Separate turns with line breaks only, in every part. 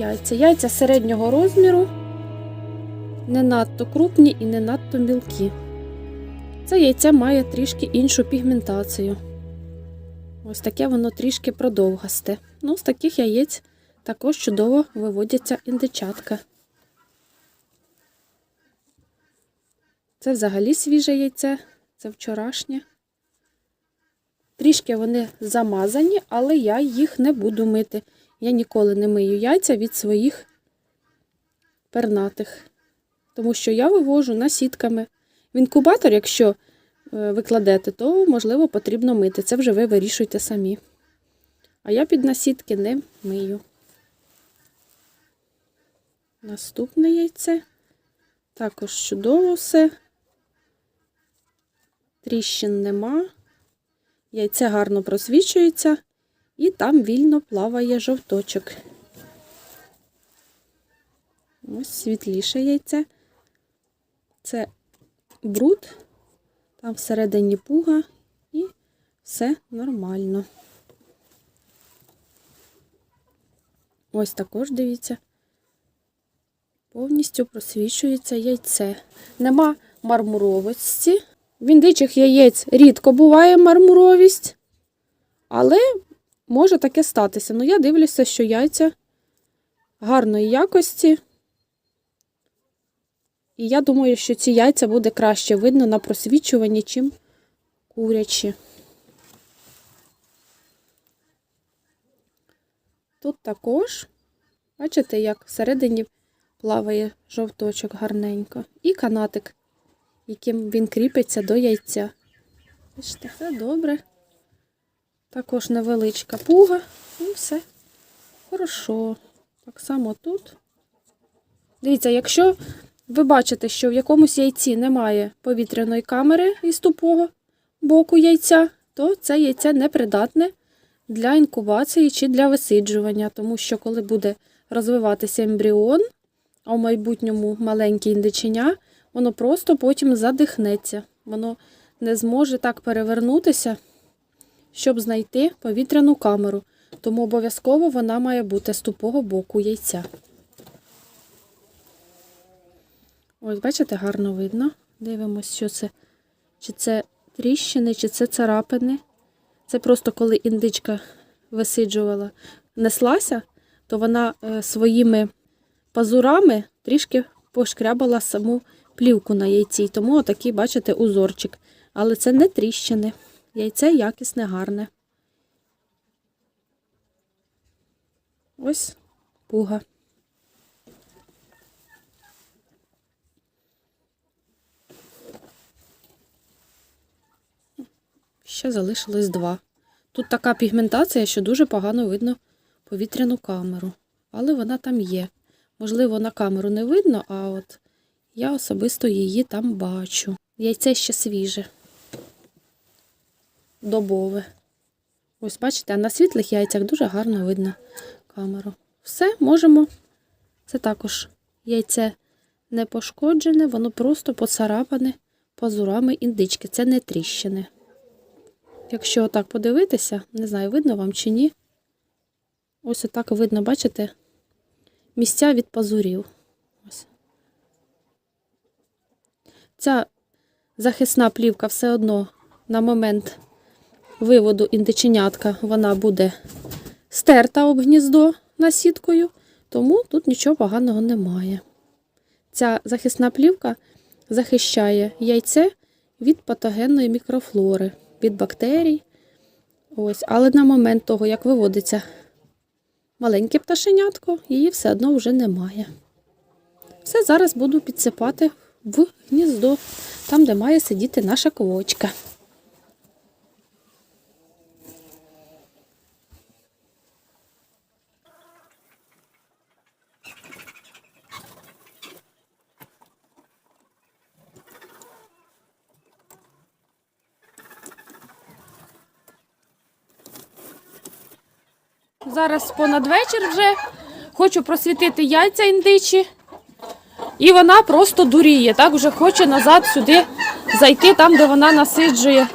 яйця. Яйця середнього розміру, не надто крупні і не надто мілкі. Це яйце має трішки іншу пігментацію. Ось таке воно трішки продовгасте. Ну, з таких яєць також чудово виводяться індичатка. Це взагалі свіже яйце, це вчорашнє. Трішки вони замазані, але я їх не буду мити. Я ніколи не мию яйця від своїх пернатих. Тому що я вивожу насітками. В інкубатор, якщо е, ви кладете, то, можливо, потрібно мити. Це вже ви вирішуєте самі. А я під насітки не мию. Наступне яйце. Також чудово все. Тріщин нема. Яйце гарно просвічується, і там вільно плаває жовточок. Ось світліше яйце. Це бруд, там всередині пуга, і все нормально. Ось також дивіться. Повністю просвічується яйце. Нема мармуровості. В індичих яєць рідко буває мармуровість, але може таке статися. Ну, я дивлюся, що яйця гарної якості. І я думаю, що ці яйця буде краще видно на просвічуванні, чим курячі. Тут також, бачите, як всередині плаває жовточок гарненько. І канатик яким він кріпиться до яйця. Бачите, все добре. Також невеличка пуга. І все хорошо. Так само тут. Дивіться, якщо ви бачите, що в якомусь яйці немає повітряної камери із тупого боку яйця, то це яйце непридатне для інкубації чи для висиджування, тому що коли буде розвиватися ембріон, а в майбутньому маленьке індиченя, воно просто потім задихнеться. Воно не зможе так перевернутися, щоб знайти повітряну камеру. Тому обов'язково вона має бути з тупого боку яйця. Ось, бачите, гарно видно. Дивимось, що це. Чи це тріщини, чи це царапини. Це просто коли індичка висиджувала, неслася, то вона е, своїми пазурами трішки пошкрябала саму плівку на яйці. Тому отакий, бачите, узорчик. Але це не тріщини. Яйце якісне, гарне. Ось пуга. Ще залишилось два. Тут така пігментація, що дуже погано видно повітряну камеру. Але вона там є. Можливо, на камеру не видно, а от я особисто її там бачу. Яйце ще свіже. Добове. Ось, бачите, а на світлих яйцях дуже гарно видно камеру. Все, можемо. Це також яйце не пошкоджене, воно просто поцарапане пазурами індички. Це не тріщини. Якщо отак подивитися, не знаю, видно вам чи ні. Ось отак видно, бачите, місця від пазурів. Ось. Ця захисна плівка все одно на момент виводу індиченятка вона буде стерта об гніздо насіткою, тому тут нічого поганого немає. Ця захисна плівка захищає яйце від патогенної мікрофлори, від бактерій. Ось. Але на момент того, як виводиться маленьке пташенятко, її все одно вже немає. Все зараз буду підсипати в гніздо, там, де має сидіти наша квочка. Зараз понад вечір вже хочу просвітити яйця індичі. І вона просто дуріє, так вже хоче назад сюди зайти, там, де вона насиджує.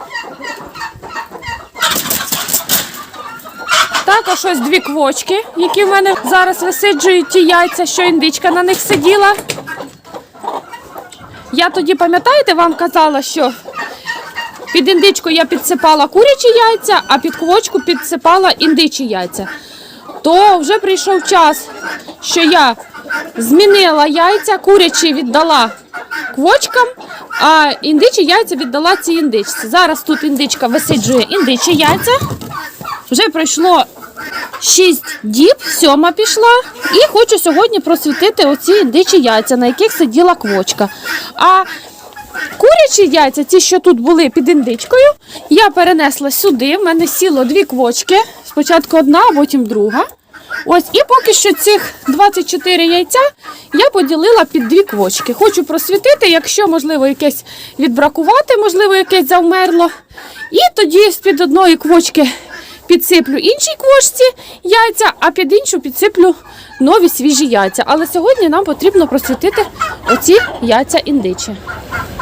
Також ось дві квочки, які в мене зараз висиджують ті яйця, що індичка на них сиділа. Я тоді, пам'ятаєте, вам казала, що під індичку я підсипала курячі яйця, а під квочку підсипала індичі яйця. То вже прийшов час, що я змінила яйця, курячі віддала квочкам, а індичі яйця віддала цій індичці. Зараз тут індичка висиджує індичі яйця. Вже пройшло 6 діб, сьома пішла. І хочу сьогодні просвітити оці індичі яйця, на яких сиділа квочка. А курячі яйця, ті, що тут були під індичкою, я перенесла сюди. В мене сіло дві квочки. Спочатку одна, а потім друга. Ось, і поки що цих 24 яйця я поділила під дві квочки. Хочу просвітити, якщо, можливо, якесь відбракувати, можливо, якесь завмерло. І тоді з-під одної квочки підсиплю іншій квочці яйця, а під іншу підсиплю нові свіжі яйця. Але сьогодні нам потрібно просвітити оці яйця індичі.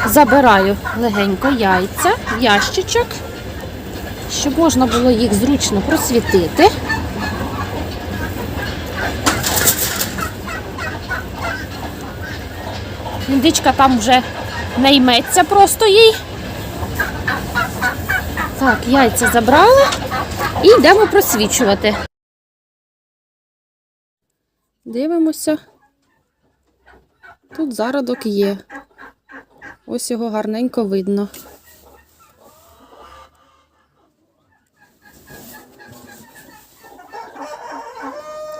Забираю легенько яйця в ящичок, щоб можна було їх зручно просвітити. Індичка там вже не йметься просто їй. Так, яйця забрала і йдемо просвічувати. Дивимося. Тут зародок є. Ось його гарненько видно.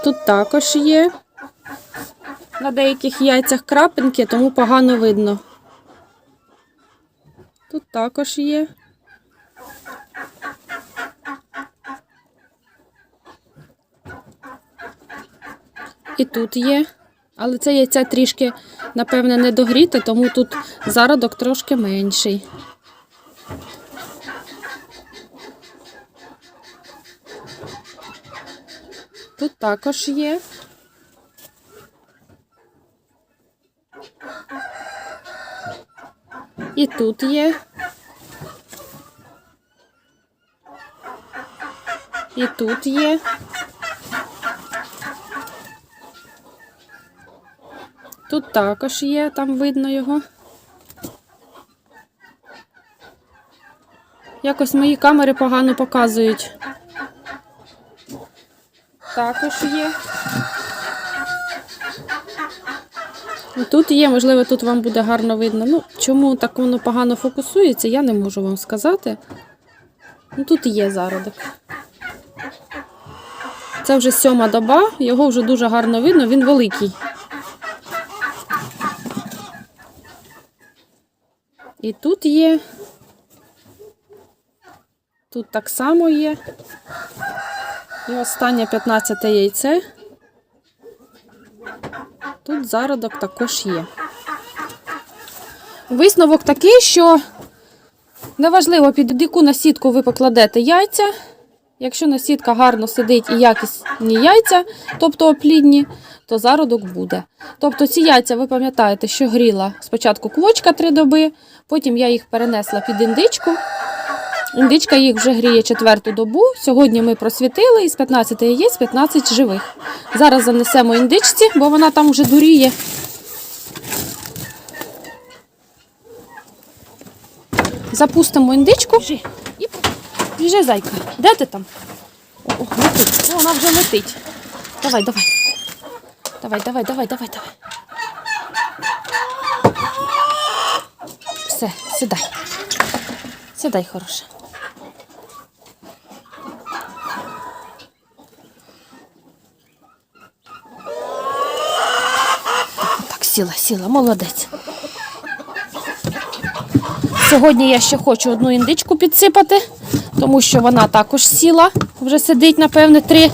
Тут також є. На деяких яйцях крапинки, тому погано видно. Тут також є. І тут є. Але це яйце трішки, напевне, не догріте, тому тут зародок трошки менший. Тут також є. І тут є. І тут є. Тут також є, там видно його. Якось мої камери погано показують. Також є. Тут є, можливо, тут вам буде гарно видно. Ну, чому так воно погано фокусується, я не можу вам сказати. Ну, тут є зародок. Це вже сьома доба, його вже дуже гарно видно, він великий. І тут є. Тут так само є. І останнє 15 яйце. Тут зародок також є. Висновок такий, що неважливо, під яку насітку ви покладете яйця. Якщо насітка гарно сидить і якісні яйця, тобто оплідні, то зародок буде. Тобто ці яйця, ви пам'ятаєте, що гріла спочатку квочка три доби, потім я їх перенесла під індичку. Індичка їх вже гріє четверту добу. Сьогодні ми просвітили із 15 яєць 15 живих. Зараз занесемо індичці, бо вона там вже дуріє. Запустимо індичку. Біжи. І біжи, зайка. Де ти там? О, о, вона вже летить. Давай, давай. Давай, давай, давай, давай, давай. Все, сідай. Сідай, хороша. Так, сіла, сіла, молодець. Сьогодні я ще хочу одну індичку підсипати, тому що вона також сіла. Вже сидить, напевне, три.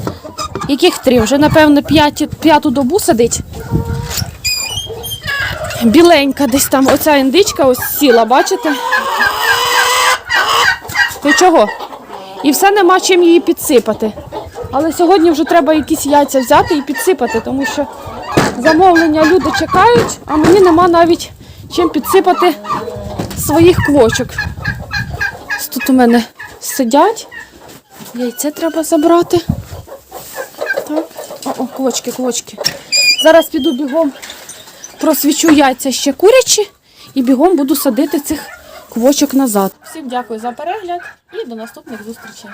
Яких три? Вже, напевне, п'яті- п'яту добу сидить. Біленька десь там, оця індичка ось сіла, бачите? Ти чого? І все нема чим її підсипати. Але сьогодні вже треба якісь яйця взяти і підсипати, тому що замовлення люди чекають, а мені нема навіть чим підсипати своїх квочок. Тут у мене сидять. Яйце треба забрати. Квочки, квочки. Зараз піду бігом просвічу яйця ще курячі і бігом буду садити цих квочок назад. Всім дякую за перегляд і до наступних зустрічей.